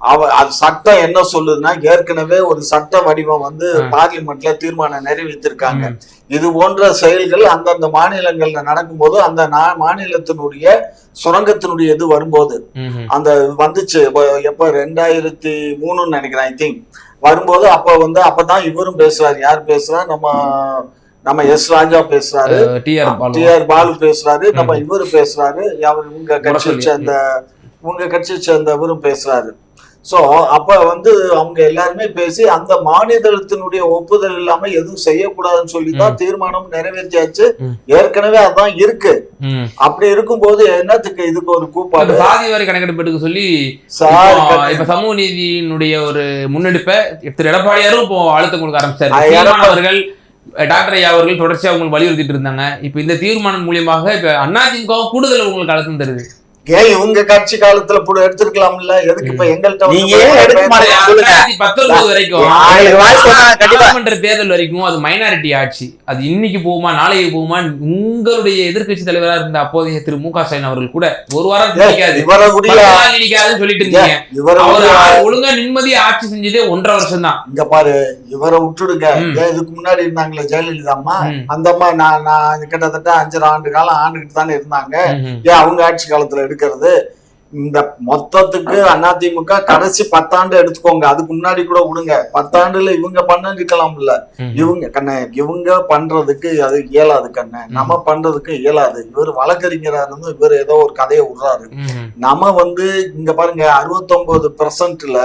B: அவ அது சட்டம் என்ன சொல்லுதுன்னா ஏற்கனவே ஒரு சட்ட வடிவம் வந்து. பார்லிமெண்ட்ல தீர்மானம் நிறைவேற்றிருக்காங்க. இது போன்ற செயல்கள் அந்தந்த மாநிலங்கள்ல நடக்கும்போது அந்த மாநிலத்தினுடைய சுரங்கத்தினுடைய இது வரும்போது. அந்த வந்துச்சு. எப்ப- ரெண்டாயிரத்தி மூணுன்னு நினைக்கிறேன் ஐ திங்க் வரும்போது அப்ப வந்து அப்பதான் இவரும் பேசுறாரு. யார் பேசுறா? நம்ம நம்ம எஸ் ராஜா பேசுறாரு.
C: அஹ் TR Balu.
B: T R Balu பேசுறாரு. நம்ம இவரு பேசுறாரு. அவர் உங்க கட்சியை. சேர்ந்த உங்க கட்சியை சேர்ந்தவரும் பேசுறாரு. சோ அப்ப வந்து அவங்க எல்லாருமே பேசி அந்த மாநிலத்தினுடைய ஒப்புதல் இல்லாம எதுவும் செய்யக்கூடாதுன்னு சொல்லி தான் தீர்மானம் நிறைவேற்றியாச்சு. ஏற்கனவே அதான் இருக்கு. அப்படி இருக்கும்போது என்னத்துக்கு இதுக்கு ஒரு கூப்பாடு?
C: சாதி வாரி கணக்கெடுப்பு சொல்லி இப்போ சமூக நீதியினுடைய ஒரு முன்னெடுப்பை திரு எடப்பாடியாரும் இப்போ அழுத்தம் கொடுக்க ஆரம்பிச்சாரு. அவர்கள் டாக்டர் ஐயா அவர்கள் தொடர்ச்சியா உங்களுக்கு வலியுறுத்திட்டு இருந்தாங்க. இப்ப இந்த தீர்மானம் மூலியமாக இப்ப அதிமுக கூடுதல் உங்களுக்கு அழுத்தம் தருது.
B: ஏன் இவங்க கட்சி காலத்துல கூட எடுத்திருக்கலாம்ல. எதுக்கு இப்ப எங்கள்கிட்ட
A: நீங்க எடுக்க
C: நாடாளுமன்ற தேர்தல் வரைக்கும் அது மைனாரிட்டி ஆட்சி. அது இன்னைக்கு போகுமா நாளைக்கு போகுமா உங்களுடைய எதிர்க்கட்சி தலைவரா இருந்த அப்போதைய திரு மு க ஸ்டாலின் அவர்கள் கூட ஒரு வாரம் நாள் நீடிக்காதுன்னு சொல்லிட்டு இருந்தீங்க.
B: இவரை
C: ஒழுங்கா நிம்மதியா ஆட்சி செஞ்சதே ஒன்றரை வருஷம் தான்
B: இங்க பாரு இவரை விட்டுடுங்க. இதுக்கு முன்னாடி இருந்தாங்களே ஜெயலலிதா அம்மா. அந்த அம்மா நான் நான் கிட்டத்தட்ட அஞ்சரை ஆண்டு காலம் ஆண்டுகிட்டு தானே இருந்தாங்க. ஏன் அவங்க ஆட்சி காலத்துல இருக்கிறது. இந்த மொத்தத்துக்கு அதிமுக கடைசி பத்தாண்டு எடுத்துக்கோங்க. அதுக்கு முன்னாடி கூட விடுங்க. பத்தாண்டுல இவங்க பண்ணிருக்கலாம்ல இவங்க கண்ணே இவங்க பண்றதுக்கு அது இயலாது கண்ணே. நம்ம பண்றதுக்கு இயலாது. இவர் வழக்கறிஞரா இருந்து இவர் ஏதோ ஒரு கதையை விடுறாரு. நம்ம வந்து இங்க பாருங்க அறுபத்தொன்பது பெர்சன்ட்ல.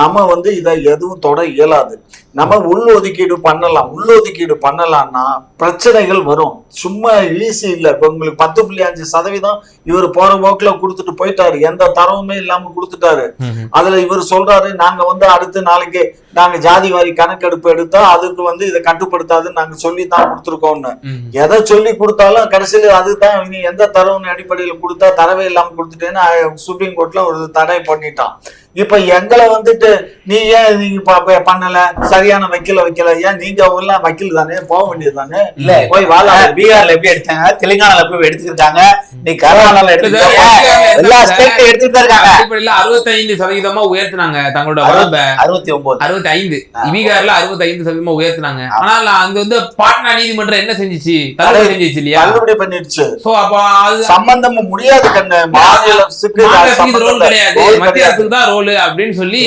B: நம்ம வந்து இதை எதுவும் தொட இயலாது. நம்ம உள் ஒதுக்கீடு பண்ணலாம். உள் ஒதுக்கீடு பண்ணலாம்னா பிரச்சனைகள் வரும். சும்மா ஈஸி இல்ல. உங்களுக்கு பத்து புள்ளி அஞ்சு சதவீதம் இவர் போற போக்குல கொடுத்துட்டு போயிட்டாரு. எந்த தரவுமே இல்லாம கொடுத்துட்டாரு. அதுல இவர் சொல்றாரு நாங்க வந்து அடுத்து நாளைக்கு நாங்க ஜாதி வாரி கணக்கெடுப்பு எடுத்தோம் அதுக்கு வந்து இதை கட்டுப்படுத்தாதுன்னு நாங்க சொல்லி தான் கொடுத்துருக்கோம்னு. எதை சொல்லி கொடுத்தாலும் கடைசியில் அதுதான் நீ எந்த தரவின் அடிப்படையில் கொடுத்தா தரவே இல்லாம கொடுத்துட்டேன்னு சுப்ரீம் கோர்ட்ல ஒரு தடை பண்ணிட்டான். இப்ப எங்களை வந்துட்டு நீ ஏன் நீங்க பண்ணல? சரியான வக்கீல வைக்கல. ஏன் நீங்க எல்லாம் வக்கீல் தானே? போக வேண்டியது தானே?
A: இல்ல
B: போய் வாழ
A: பீகார்ல எப்படி எடுத்தாங்க? தெலுங்கானால போய் எடுத்துக்கிட்டாங்க. நீ கர்நாடகால எடுத்துக்கிட்டாங்க எல்லா ஸ்டேட்டும் எடுத்துட்டு இருக்காங்க.
C: அறுபத்தைந்து சதவீதமா உயர்த்தினாங்க தங்களோட
A: அறுபத்தி ஒன்பது
C: அறுபத்தி ஐந்து
A: ஆ.
C: பீகார்ல அறுபத்தி ஐந்து சதவீதமா உயர்த்தினாங்க. ஆனால் அங்க வந்து பாட்னா நீதிமன்றம் என்ன செஞ்சுச்சு? தள்ளுபடி செஞ்சுச்சு இல்லையா?
B: தள்ளுபடி பண்ணிடுச்சு.
C: சோ அப்ப அது
B: சம்பந்தம் முடியாது
C: மாநில அரசுக்கு ரோல் கிடையாது. மத்திய. அரசுக்கு தான் ரோல் அப்படின்னு சொல்லி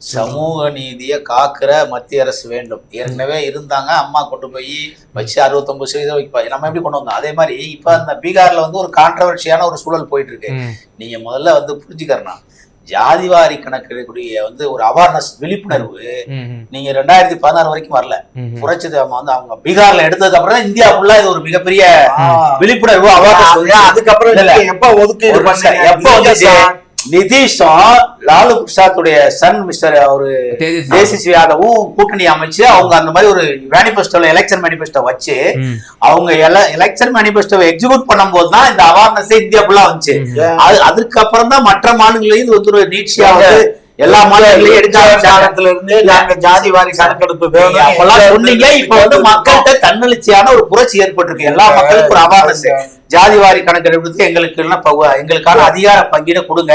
A: சமூக நீதியை காக்கிற மத்திய அரசு வேண்டும். ஏற்கனவே இருந்தாங்க. அம்மா கொண்டு போய் வச்சு அறுபத்தொன்பது சதவீதம் வைப்பாங்க நம்ம எப்படி கொண்டு வந்தோம்? அதே மாதிரி இப்ப அந்த பீகார்ல வந்து ஒரு கான்ட்ரவர்ஷியான ஒரு சூழல் போயிட்டு இருக்கு. நீங்க முதல்ல வந்து புரிஞ்சுக்கறணும். ஜாதிவாரி கணக்கெடுக்கக்கூடிய வந்து ஒரு அவேர்னஸ் விழிப்புணர்வு நீங்க ரெண்டாயிரத்தி பதினாறு வரைக்கும் வரல. புரட்சி வந்து அவங்க பீகார்ல எடுத்ததுக்கு அப்புறம் தான் இந்தியா ஃபுல்லா இது ஒரு மிகப்பெரிய. விழிப்புணர்வு அவேர்னஸ்
B: அதுக்கப்புறம் எப்ப பண்ணீங்க?
A: எப்ப வந்துச்சு நிதிஷும் லாலு பிரசாத்துடைய சன் மிஸ்டர் அவரு. தேசிஸ் யாதவும் கூட்டணி அமைச்சு அவங்க அந்த மாதிரி ஒரு மேனிபெஸ்டோல எலெக்ஷன் மேனிபெஸ்டோ வச்சு அவங்க எலெக்ஷன் மேனிபெஸ்டோவை எக்ஸிக்யூட் பண்ணும்போது தான் இந்த அவேர்னஸ் இந்தியா ஃபுல்லா வந்துச்சு. அதுக்கப்புறம் தான் மற்ற மாநிலங்களையும் இது வந்து ஒரு நீட்சியா வந்து எல்லா மாநிலங்களையும் எடுக்க ஆரம்பிச்சாங்க
B: காலத்துல இருந்து நாங்க ஜாதி வாரி கணக்கெடுப்பு வேணும்
A: அப்பெல்லாம் சொன்னீங்க இப்ப வந்து மக்கள்கிட்ட தன்னெழுச்சியான ஒரு புரட்சி ஏற்பட்டிருக்கு. எல்லா மக்களுக்கும் ஒரு அவேர்னஸ். ஜாதிவாரி கணக்கெடுப்புக்கு எங்களுக்கு எங்களுக்கான அதிகார பங்கீட கொடுங்க.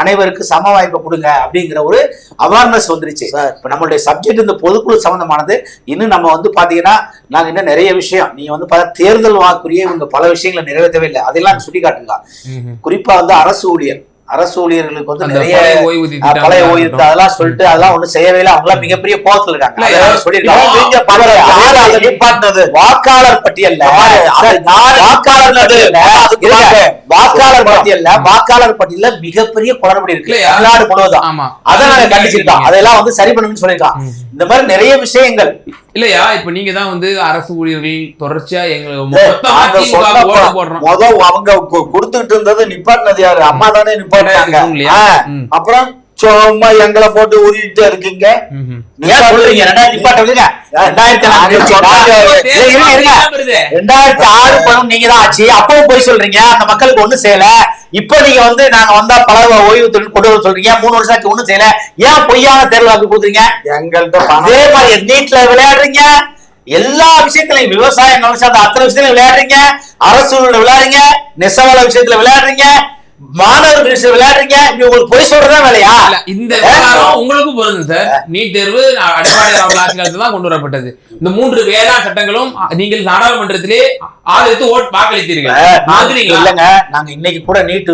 A: அனைவருக்கும் சம வாய்ப்பை கொடுங்க அப்படிங்கிற ஒரு அவேர்னஸ் வந்துருச்சு.
B: சார்.
A: இப்ப நம்மளுடைய சப்ஜெக்ட் இந்த பொதுக்குழு சம்பந்தமானது இன்னும் நம்ம வந்து பாத்தீங்கன்னா நாங்க இன்னும் நிறைய விஷயம் நீங்க வந்து பார்த்தா தேர்தல் வாக்குறியே இவங்க பல விஷயங்களை நிறைவேற்றவே இல்லை. அதெல்லாம் சுட்டி காட்டுங்க. குறிப்பா வந்து அரசு ஊழியர். அரசு ஊழியர்களுக்கு வந்து நிறைய
C: பழைய ஓய்வூதிய
A: அஹ்,
C: திட்டம்
A: பழைய ஓய்வு அதெல்லாம் சொல்லிட்டு அதெல்லாம் ஒண்ணும் செய்யவே இல்லை. அவங்க எல்லாம் மிகப்பெரிய கோபத்துல இருக்காங்க? வாக்காளர் பட்டியல்ல வாக்காளர் பட்டியல்ல. வாக்காளர் பட்டியல்ல வாக்காளர் பட்டியல்ல மிகப்பெரிய குளறுபடி இருக்கு? தமிழ்நாடு முழுவதும். அதை நாங்க கண்டிச்சிருக்கோம் அதெல்லாம் வந்து சரி பண்ணணும்னு சொல்லியிருக்கோம்.
C: ம்.
A: இந்த மாதிரி நிறைய விஷயங்கள்.
C: இல்லையா? இப்ப நீங்க தான் வந்து அரசு ஊழியர்கள் தொடர்ச்சியா எங்க
B: நாங்க
C: மொத்தமா திமுக க்கு
B: சொன்னப்ப
C: ஓட்டு போடுறோம்.
B: முத அவங்க கொடுத்துட்டு இருந்தது நிப்பாட்டினது யாரு? அம்மா தானே நிப்பாட்டினாங்க. அப்புறம்? சும்மா எங்களை போட்டு உருட்டிட்டு இருக்கீங்க.
A: சொல்றீங்க? ரெண்டாயிரத்தி ஆறு பணம் நீங்க தான் ஆச்சு. அப்பவும் போய் சொல்றீங்க. அந்த மக்களுக்கு ஒண்ணும் செய்யல. இப்ப நீங்க வந்து நாங்க வந்தா பல ஓய்வு தொழில் கொண்டு வர சொல்றீங்க. மூணு ஆச்சு ஒண்ணும் செய்யல. ஏன் பொய்யான தேர்தல் வாக்கு கொடுக்குறீங்க?
B: எங்கள்கிட்ட
A: அதே மாதிரி நீட்ல விளையாடுறீங்க. எல்லா விஷயத்திலையும் விவசாயம் நினைச்சா அத்தனை விஷயத்துல விளையாடுறீங்க. அரசு விளையாடுறீங்க. நெசவாள விஷயத்துல விளையாடுறீங்க. மாணவர்கள் விளையாடுறீங்க இப்படி உங்களுக்கு பொய் சொல்றதா வேலையா?
C: இல்ல, இந்த விவகாரம் உங்களுக்கும் பொருந்தும் சார். நீட் தேர்வு அடப்பாடி தான் கொண்டு வரப்பட்டது இந்த மூன்று வேளாண் சட்டங்களும் நீங்கள் நாடாளுமன்றத்திலே ஆதரித்து ஓட் வாக்களித்தீர்கள்?
A: இல்லங்க. நாங்க இன்னைக்கு கூட நீட்.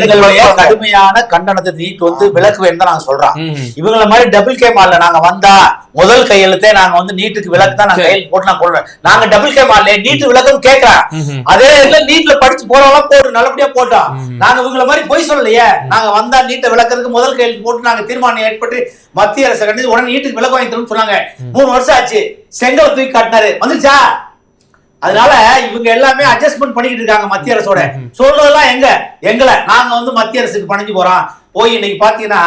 A: எங்களுடைய கடுமையான கண்டனத்தை நீட் வந்து விலக்கு வேணும் நாங்க சொல்றோம். இவங்கள மாதிரி டபுள் கே மால்ல நாங்க வந்தா முதல் கையெழுத்தே நாங்க வந்து நீட்டுக்கு விலக்கு தான் நாங்க. கையெழுத்து போட்டு நான் கொள்றேன் நாங்க டபுள் கே மால்ல நீட் விளக்கம் கேட்கறேன். அதே இதுல நீட்ல படிச்சு போறவங்க போட்டு நல்லபடியா போட்டோம்.
C: ம்.
A: நாங்க இவங்கள மாதிரி பொய் சொல்லலையே. நாங்க வந்தா நீட்டை விளக்குறதுக்கு முதல் கையெழுத்து போட்டு நாங்க தீர்மானம் ஏற்பட்டு மத்திய அரசு கண்டித்து உடனே நீட்டுக்கு விளக்கு வாங்கி தரணும்னு சொன்னாங்க. மூணு வருஷம் ஆச்சு. செங்கலை தூக்கி காட்டினாரு. வந்துருச்சா? அதனால இவங்க எல்லாமே அட்ஜஸ்ட்மெண்ட் பண்ணிக்கிட்டு இருக்காங்க மத்திய அரசோட. சொல்றதெல்லாம் எங்க? எங்களை. நாங்க வந்து மத்திய அரசுக்கு பணிஞ்சு போறோம். போய் இன்னைக்கு பாத்தீங்கன்னா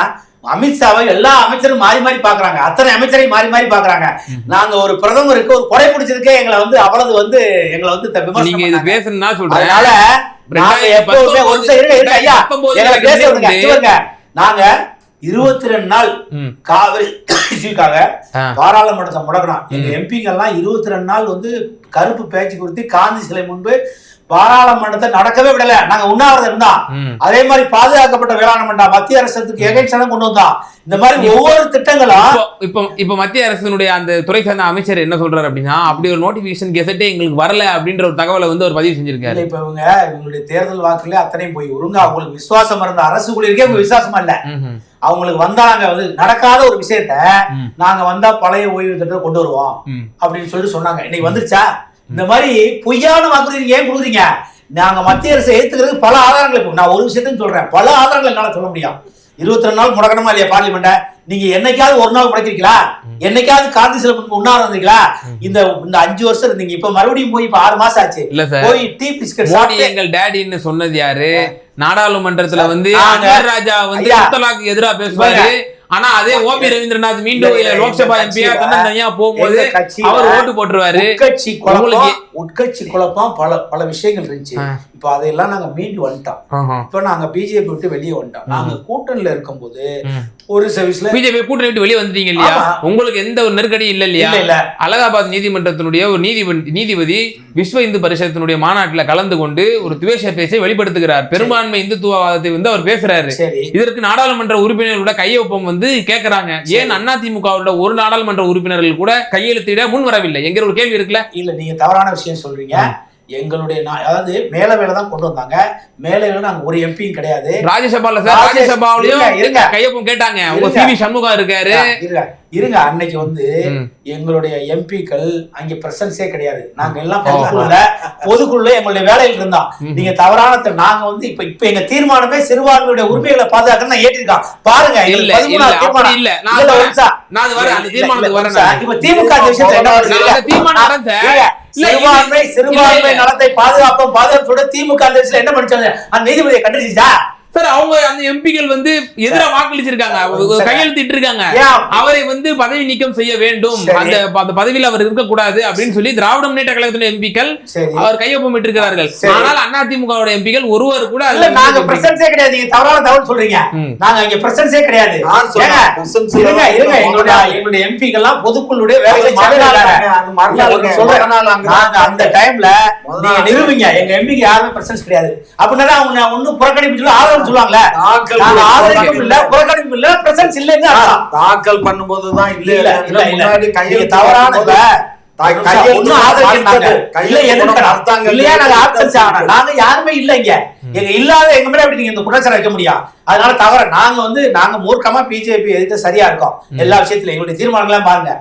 A: அமித்ஷாவை எல்லா அமைச்சரும் மாறி மாறி பாக்குறாங்க. அத்தனை அமைச்சரையும் மாறி மாறி பாக்குறாங்க. நாங்க ஒரு பிரதமருக்கு ஒரு கொடை பிடிச்சதுக்கே எங்களை வந்து அவ்வளவு வந்து எங்களை வந்து
C: நீங்க இது. பேசணும்னா சொல்றேன்.
A: அதனால நாங்க எப்பவுமே ஒரு ஐயா. எங்களை பேச விடுங்க. நாங்க இருபத்தி ரெண்டு நாள். காவிரி
C: ஆ.
A: பாராளுமன்றத்தை முடக்கணும் எங்க எம்பிங்க எல்லாம் இருபத்தி ரெண்டு நாள் வந்து கருப்பு பேச்சு குறித்து காந்தி சிலை முன்பு பாராளுமன்றத்தை நடக்கவே விடல. நாங்க உண்ணாவிரதம் இருந்தோம்
C: ம்.
A: அதே மாதிரி பாதுகாக்கப்பட்ட வேளாண் மன்றம் மத்திய அரசுக்கு எகைன்ஸ்டாக கொண்டு வந்தோம் இந்த மாதிரி ஒவ்வொரு திட்டங்களும்
C: இப்போ இப்போ மத்திய அரசினுடைய அந்த துறை சார்ந்த அமைச்சர் என்ன சொல்றாரு அப்படின்னா அப்படி ஒரு நோட்டிபிகேஷன் கெசட்டே எங்களுக்கு வரல அப்படின்ற ஒரு தகவலை வந்து அவர் பதிவு செஞ்சிருக்காரு.
A: இல்ல இப்ப இவங்க இவங்களுடைய தேர்தல் வாக்குல அத்தனையும் போய் ஒழுங்கா அவங்களுக்கு விசுவாசம் இருந்த அரசு ஊழியருக்கே விசுவாசமா இல்ல. அவங்களுக்கு வந்தாங்க வந்து நடக்காத ஒரு விஷயத்த. நாங்க வந்தா பழைய ஓய்வு திட்டத்தை கொண்டு வருவோம். அப்படின்னு சொல்லிட்டு சொன்னாங்க. இன்னைக்கு வந்துருச்சா? இந்த மாதிரி பொய்யான வாக்குறுதி ஏன் கொடுக்குறீங்க? நாங்க மத்திய அரசை ஏத்துக்கிறதுக்கு பல ஆதாரங்கள் நான் ஒரு விஷயத்தையும் சொல்றேன். பல ஆதாரங்கள் என்னால சொல்ல முடியும். இருபத்தி ரெண்டு நாள் முடக்கணுமா இல்லையா பார்லிமெண்ட நீங்க என்னைக்காவது ஒரு நாள் முடக்கிறீங்களா என்னைக்காவது காந்தி சில உண்ணாவிரம் இருந்தீங்களா இந்த இந்த அஞ்சு வருஷம் இருந்தீங்க. இப்ப மறுபடியும் போய் இப்ப ஆறு மாசம் ஆச்சு.
C: இல்ல சார்.
A: போய் டீ பிஸ்கட்
C: மோடி எங்கள் டேடின்னு சொன்னது யாரு? நாடாளுமன்றத்துல வந்து ராஜா வந்து. முத்தலாக்கு எதிரா பேசுவாரு. ஆனா அதே ஓபி ரவீந்திரநாத் மீண்டும் லோக்சபா எம்பியா தனியா போகும்போது அவர் ஓட்டு போட்டுருவாரு.
A: உட்கட்சி குழப்பம் உட்கட்சி குழப்பம் பல பல விஷயங்கள் இருந்துச்சு. இப்போ அதையெல்லாம் நாங்க மீண்டு வந்துட்டோம். இப்போ நாங்க பிஜேபி விட்டு வெளியே வந்துட்டோம். நாங்க கூட்டணியில இருக்கும்போது. ஒரு சர்வீஸ்ல
C: பிஜேபி கூட்டணி விட்டு வெளியே வந்துட்டீங்க இல்லையா. உங்களுக்கு எந்த ஒரு நெருக்கடியும் இல்ல இல்லையா?
A: இல்ல இல்ல.
C: அலகாபாத் நீதிமன்றத்தினுடைய ஒரு நீதிபதி நீதிபதி விஸ்வ இந்து பரிஷத்தினுடைய மாநாட்டில் கலந்து கொண்டு ஒரு துவேஷ பேச்சை வெளிப்படுத்துகிறார். பெரும்பான்மை இந்துத்துவவாதத்தை வந்து அவர் பேசுறாரு. இதற்கு நாடாளுமன்ற உறுப்பினர்களோட கையொப்பம் வந்து கேக்குறாங்க. ஏன் அதிமுகவோட ஒரு நாடாளுமன்ற உறுப்பினர்கள் கூட கையெழுத்திட முன் வரவில்லை என்கிற ஒரு கேள்வி இருக்குல்ல?
A: இல்ல நீங்க தவறான விஷயம் சொல்றீங்க. எங்களுடைய அதாவது மேல வேலை தான் கொண்டு வந்தாங்க. மேல வேலை நாங்க ஒரு எம்பியும் கிடையாது.
C: ராஜ்யசபால சார்
A: ராஜ்ய-
C: ராஜ்யசபாவிலையும்
A: இருங்க.
C: கையொப்பம் கேட்டாங்க. உங்க. சிவி சண்முகம் இருக்காரு.
A: இருங்க இருங்க. அன்னைக்கு வந்து. எங்களுடைய எம்பிக்கள் அங்க பிரசன்ஸே கிடையாது. நாங்க எல்லாம் பொதுக்குள்ள பொதுக்குள்ள எங்களுடைய வேலையில் இருந்தோம்
C: ம்.
A: நீங்க தவறான நாங்க வந்து இப்ப இப்ப எங்க தீர்மானமே சிறுபான்மையுடைய உரிமைகளை பாதுகாக்க நான் ஏற்றிருக்கோம் பாருங்க
C: இல்ல இல்ல நான் வரேன். அந்த தீர்மானத்துக்கு வரேன்.
A: இப்ப திமுக விஷயத்துல என்ன
C: தீர்மானம்
A: சிறுபான்மை சிறுபான்மை. நலத்தை பாதுகாப்போம். பாதுகாப்போட திமுக என்ன பண்ணிச்சாங்க அந்த நீதிபதியை கண்டுபிடிச்சா
C: சார் அவங்க அந்த எம்பிகள் வந்து எதிரா வாக்களிச்சிருக்காங்க. கையெழுத்திட்டு இருக்காங்க அவரை வந்து பதவி நீக்கம் செய்ய வேண்டும். அந்த அந்த பதவியில் அவர் இருக்கக்கூடாது அப்படின்னு சொல்லி திராவிட முன்னேற்ற கழகத்தின் எம்பிக்கள் அவர் கையொப்பம் இட்டிருக்கிறார்கள்
A: சரி.
C: ஆனால் அதிமுகவோட எம்பிகள் ஒருவர் கூட
A: இல்ல
C: அதுல
A: நாங்க பிரசன்ஸே கிடையாது. நீங்க தவறான தகவல் சொல்றீங்க. நாங்க இங்க பிரசன்ஸே கிடையாது. இருங்க
B: எல்லாம்
A: இருங்க. எங்களுடைய எங்களுடைய எம்பிக்கெல்லாம் பொதுக்குழுடைய நாங்க அந்த டைம்ல நீங்க. நிரூபிங்க. எங்க எம்பிக்கு யாருமே பிரசன்ஸ் கிடையாது. அப்படின்னா அவங்க ஒன்னும் புறக்கணிப்பு சொல்லி ஆதரவு நாங்க ஆதரவும்
B: பண்ண-
A: இல்ல. புறக்கணிப்பு இல்ல பிரசன்ஸ் இல்லைங்க அர்த்தம்.
B: தாக்கல் பண்ணும்போதுதான் இல்ல
A: இல்ல, இல்ல.
B: முன்னாடி கையெழுத்து
A: தவறான நாங்க யாருமே இல்ல இங்க. எங்க இல்லாத எங்க மேல எப்படி நீங்க இந்த குற்றச்சாட்டு வைக்க முடியும்? அதனால தவிர நாங்க வந்து நாங்க மூர்க்கமா பிஜேபி எதிர்த்து சரியா இருக்கோம். எல்லா விஷயத்திலும் எங்களுடைய தீர்மானங்கள்லாம் பாருங்க.